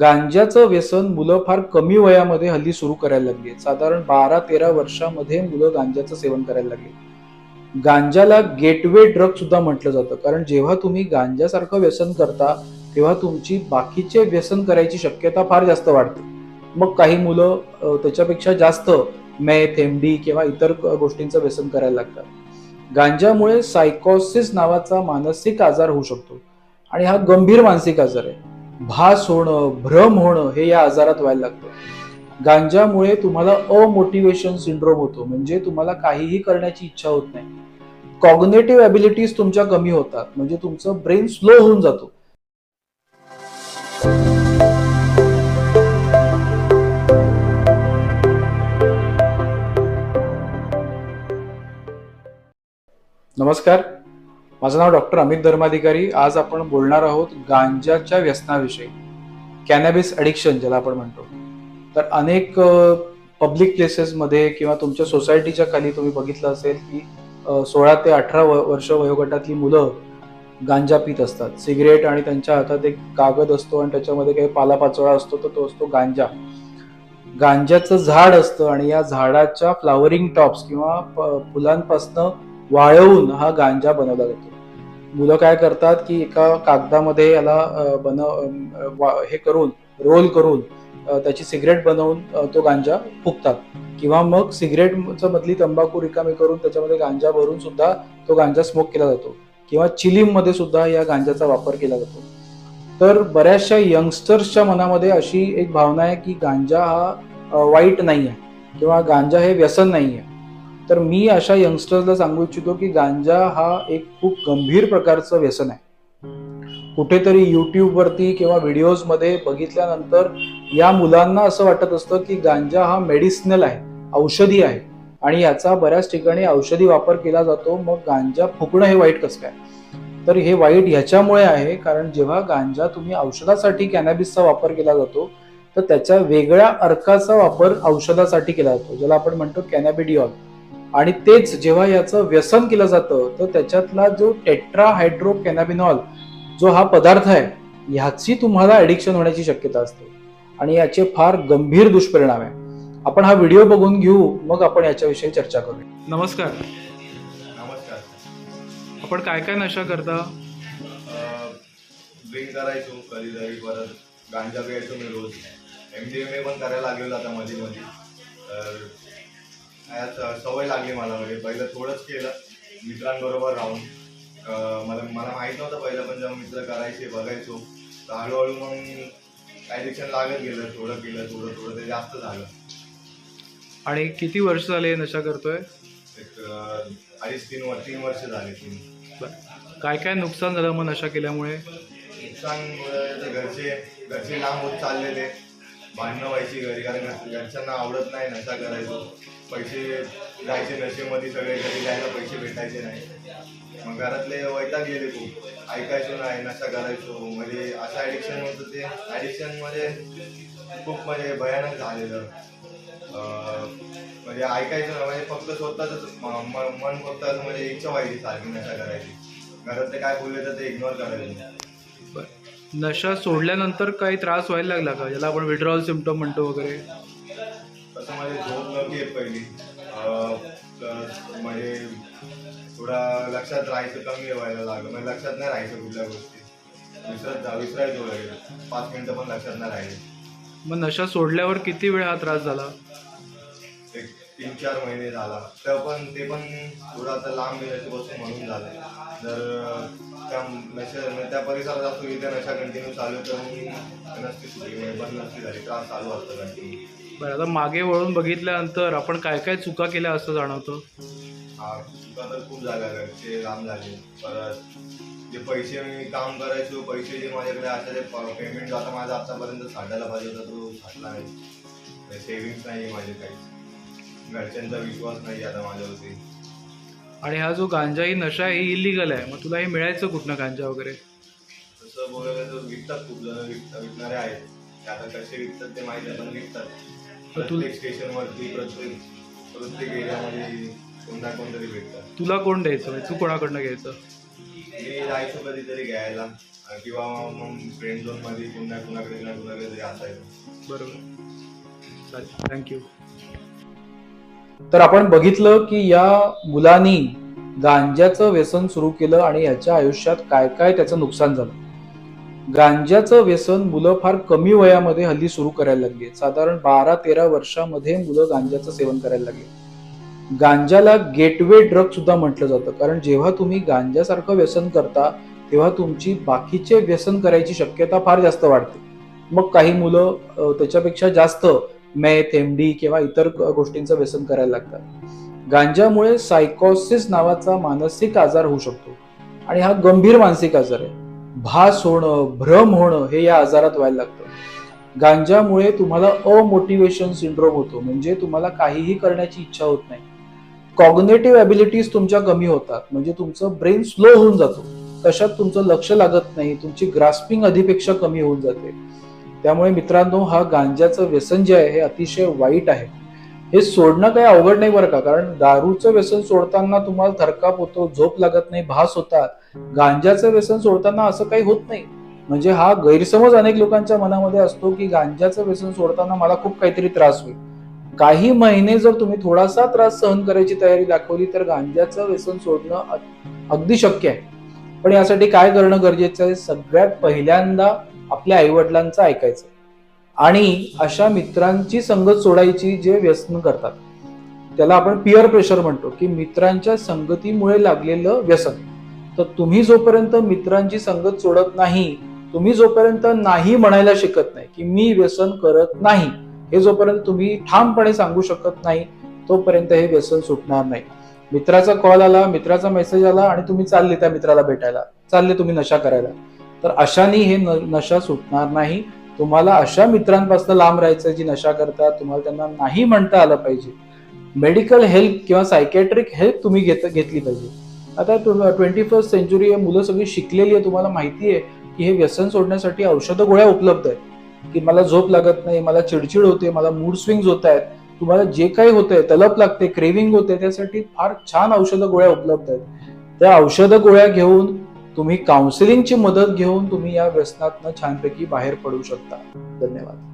गांजाचं व्यसन मुलं फार कमी वयामध्ये हल्ली सुरू करायला लागली आहेत. साधारण बारा तेरा वर्षामध्ये मुलं गांजाचं सेवन करायला लागली गांजाला गेटवे ड्रग सुद्धा म्हटलं जातं. कारण जेव्हा तुम्ही गांजासारखं व्यसन करता तेव्हा तुमची बाकीचे व्यसन करायची शक्यता फार जास्त वाढते. मग काही मुलं त्याच्यापेक्षा जास्त मेथ एमडी किंवा इतर गोष्टींचं व्यसन करायला लागतात. गांजामुळे सायकोसिस नावाचा मानसिक आजार होऊ शकतो. आणि हा गंभीर मानसिक आजार आहे. भास होणं भ्रम होणं हे या आजारात व्हायला लागतं. गांजामुळे तुम्हाला अमोटिवेशन सिंड्रोम होतो. म्हणजे तुम्हाला काहीही करण्याची इच्छा होत नाही. कॉग्नेटिव्ह ॲबिलिटीज तुमच्या कमी होतात. म्हणजे तुमचं ब्रेन स्लो होऊन जातो. नमस्कार. माझं नाव डॉक्टर अमित धर्माधिकारी. आज आपण बोलणार आहोत गांजाच्या व्यसनाविषयी. कॅनॅबिस ॲडिक्शन ज्याला आपण म्हणतो. तर अनेक पब्लिक प्लेसेसमध्ये किंवा तुमच्या सोसायटीच्या खाली तुम्ही बघितलं असेल की सोळा ते अठरा व वर्ष वयोगटातली मुलं गांजा पित असतात. सिगरेट आणि त्यांच्या हातात एक कागद असतो आणि त्याच्यामध्ये काही पालापाचोळा असतो तर तो असतो गांजा. गांजाचं झाड असतं आणि या झाडाच्या फ्लावरिंग टॉप्स किंवा प- फुलांपासनं वाळवून हा गांजा बनवला जातो. मुलं काय करतात की एका कागदामध्ये याला बनव वा- हे करून रोल करून त्याची सिगरेट बनवून तो गांजा फुकतात. किंवा मग सिगरेटचं मधली तंबाखू रिकामी करून त्याच्यामध्ये गांजा भरून सुद्धा तो गांजा स्मोक केला जातो. किंवा चिलीममध्ये सुद्धा या गांजाचा वापर केला जातो. तर बऱ्याचशा यंगस्टर्सच्या मनामध्ये अशी एक भावना आहे की गांजा हा वाईट नाही आहे किंवा गांजा हे व्यसन नाही आहे तर मी अशा यंगस्टर्सला सांगू इच्छितो की गांजा हा एक खूप गंभीर प्रकारचं व्यसन आहे. कुठेतरी युट्यूबवरती किंवा व्हिडिओजमध्ये बघितल्यानंतर या मुलांना असं वाटत असतं की गांजा हा मेडिसिनल आहे औषधी आहे आणि याचा बऱ्याच ठिकाणी औषधी वापर केला जातो. मग गांजा फुकणं हे वाईट कसं काय? तर हे वाईट ह्याच्यामुळे आहे कारण जेव्हा गांजा तुम्ही औषधासाठी कॅनॅबिसचा वापर केला जातो तर त्याच्या वेगळ्या अर्काचा वापर औषधासाठी केला जातो. ज्याला आपण म्हणतो कॅनॅबिडिऑल आणि तेच जेव्हा याचं व्यसन केलं जातं तर त्याच्यातला जो टेट्रा हायड्रो कॅनॅबिनॉल जो हा पदार्थ आहे ह्याची तुम्हाला ॲडिक्शन होण्याची शक्यता असते. आणि याचे फार गंभीर दुष्परिणाम आहे. आपण हा व्हिडिओ बघून घेऊ मग आपण याच्याविषयी चर्चा करूया नमस्कार. नमस्कार. आपण काय काय नशा करता? ड्रिंक करायचो कधीतरी परत गांजा प्यायचो मी रोज. एम डी एम ए पण करायला लागलेलो आता मध्ये मध्ये तर सवय लागली मला म्हणजे पहिलं थोडंच केलं मित्रांबरोबर राहून. मला मला माहीत नव्हतं पहिलं पण जेव्हा मित्र करायचे बघायचो तर हळूहळू मग ॲडिक्शन लागत गेलं थोडं केलं थोडं थोडं ते जास्त झालं. आणि किती वर्ष झाले नशा करतोय? एक अडीच तीन वर्ष तीन वर्ष झाले तीन. काय काय नुकसान झालं मग नशा केल्यामुळे? नुकसानमुळे ते घरचे घरचे लांब होत चाललेले भांडणं व्हायची घरी कारण घर- घरच्यांना आवडत नाही नशा करायचो. पैसे जायचे नशेमध्ये सगळे घरी जायला पैसे भेटायचे नाही. मग घरातले वैताग गेले खूप. ऐकायचो नाही नशा करायचो. म्हणजे असं ॲडिक्शन होतं ते. ॲडिक्शनमध्ये खूप म्हणजे भयानक झालेलं. म्हणजे ऐकायचं ना म्हणजे फक्त स्वतःच मन फक्त म्हणजे इच्छा व्हायची सारखी नशा करायची. घरातले काय बोलले तर ते इग्नोर करायचे. नशा सोडल्यानंतर काही त्रास व्हायला लागला का? ज्याला आपण विड्रॉल सिमटम म्हणतो वगैरे. तसं माझी झोप नव्हती येत पहिली. अं, म्हणजे थोडा लक्षात राहायचं कमी व्हायला लागलं. म्हणजे लक्षात नाही राहायचं कुठल्या गोष्टी. विसरत जा विसरायचो लगेच पाच मिनिटं पण लक्षात नाही राहिले. मग नशा सोडल्यावर किती वेळ हा त्रास झाला? एक तीन चार महिने झाला. तेव्हा पण ते पण थोडं आता लांब बसून म्हणून झालं. जर त्या नशा त्या परिसरात असतो इथे नशा कंटिन्यू चालू तर मग नसती सुटली. म्हणजे बंद नसती झाली. त्रास चालू असतो कंटिन्यू बरं आता मागे वळून बघितल्यानंतर आपण काय काय चुका केल्या असं जाणवतं? हा चुका तर खूप झाल्या घरचे लांब झाले. परत जे पैसे मी काम करायचो पैसे जे माझ्याकडे असायचे पेमेंट आता माझा आतापर्यंत साठायला पाहिजे होता तो साठला नाही. सेव्हिंग्स नाही माझे काही. घरच्यांचा विश्वास नाही आता माझ्यावरती. आणि हा जो गांजा ही नशा आहे ही इलिगल आहे. मग तुला हे मिळायचं कुठनं गांजा वगैरे? तसं बोलायला तर विकतात खूप जण विकतात विकणारे आहेत. ते आता कसे विकतात ते माहिती आहे पण विकतात. तर तू- प्रत्येक स्टेशनवरती प्रत्येक प्रत्येक एरियामध्ये कोणता कोणतरी भेटतात. तुला कोण द्यायचं? म्हणजे तू कोणाकडनं घ्यायचं? मी जायचो कधीतरी घ्यायला. अं, किंवा मग फ्रेंड झोनमध्ये पुन्हा कुणाकडे ना कुणाकडे तरी असायचं. बरोबर. चालेल. थँक्यू तर आपण बघितलं की या मुलांनी गांज्याचं व्यसन सुरू केलं आणि याच्या आयुष्यात काय काय त्याचं नुकसान झालं. गांज्याचं व्यसन मुलं फार कमी वयामध्ये हल्ली सुरू करायला लागली. साधारण बारा तेरा वर्षामध्ये मुलं गांज्याचं सेवन करायला लागली. गांजाला गेटवे ड्रग सुद्धा म्हटलं जातं. कारण जेव्हा तुम्ही गांजासारखं व्यसन करता तेव्हा तुमची बाकीचे व्यसन करायची शक्यता फार जास्त वाढते. मग काही मुलं त्याच्यापेक्षा जास्त मेथ एमडी किंवा इतर गोष्टींचं व्यसन करायला लागतात. गांजामुळे सायकोसिस नावाचा मानसिक आजार होऊ शकतो. आणि हा गंभीर मानसिक आजार आहे. भास होणं भ्रम होणं हे या आजारात व्हायला लागतं. गांजामुळे तुम्हाला अमोटिवेशन सिंड्रोम होतो. म्हणजे तुम्हाला काहीही करण्याची इच्छा होत नाही. कॉग्नेटिव्ह ॲबिलिटीज तुमच्या कमी होतात. म्हणजे तुमचं ब्रेन स्लो होऊन जातो. कशात तुमचं लक्ष लागत नाही. तुमची ग्रास्पिंग अधिपेक्षा कमी होऊन जाते. त्यामुळे मित्रांनो हा गांजाचं व्यसन जे आहे हे अतिशय वाईट आहे. हे सोडणं काही अवघड नाही बरं का? कारण दारूचं व्यसन सोडताना तुम्हाला थरकाप होतो झोप लागत नाही भास होतात. गांजाचं व्यसन सोडताना असं काही होत नाही. म्हणजे हा गैरसमज अनेक लोकांच्या मनामध्ये असतो की गांजाचं व्यसन सोडताना मला खूप काहीतरी त्रास होईल. काही महिने जर तुम्ही थोडासा त्रास सहन करायची तयारी दाखवली तर गांजाचं व्यसन सोडणं अगदी शक्य आहे. पण यासाठी काय करणं गरजेचं आहे? सगळ्यात पहिल्यांदा आपल्या आईवडिलांचं ऐकायचं. आणि अशा मित्रांची संगत सोडायची जे व्यसन करतात. त्याला आपण पिअर प्रेशर म्हणतो की मित्रांच्या संगतीमुळे लागलेलं व्यसन. तर तुम्ही जोपर्यंत मित्रांची संगत सोडत नाही तुम्ही जोपर्यंत नाही म्हणायला शिकत नाही की मी व्यसन करत नाही हे जोपर्यंत तुम्ही ठामपणे सांगू शकत नाही तोपर्यंत हे व्यसन सुटणार नाही. मित्राचा कॉल आला मित्राचा मेसेज आला आणि तुम्ही चालले त्या मित्राला भेटायला. चालले तुम्ही नशा करायला. तर अशाने हे न- नशा सुटणार नाही. तुम्हाला अशा मित्रांपासून लांब राहायचं जी नशा करतात तुम्हाला त्यांना नाही म्हणता आलं पाहिजे. मेडिकल हेल्प किंवा सायकॅट्रिक हेल्प तुम्ही घेत घेतली पाहिजे. आता ट्वेंटी फर्स्ट सेंचुरी आहे मुलं सगळी शिकलेली आहे तुम्हाला माहिती आहे की हे व्यसन सोडण्यासाठी औषधं गोळ्या उपलब्ध आहेत. की मला झोप लागत नाही मला चिडचिड होते मला मूड स्विंग्स होत आहेत. तुम्हाला जे काही होतंय तलप लागते क्रेविंग होते त्यासाठी फार छान औषधं गोळ्या उपलब्ध आहेत. त्या औषधं गोळ्या घेऊन तुम्ही काउन्सिलिंगची मदत घेऊन तुम्ही या व्यसनातनं छानपैकी बाहेर पडू शकता. धन्यवाद.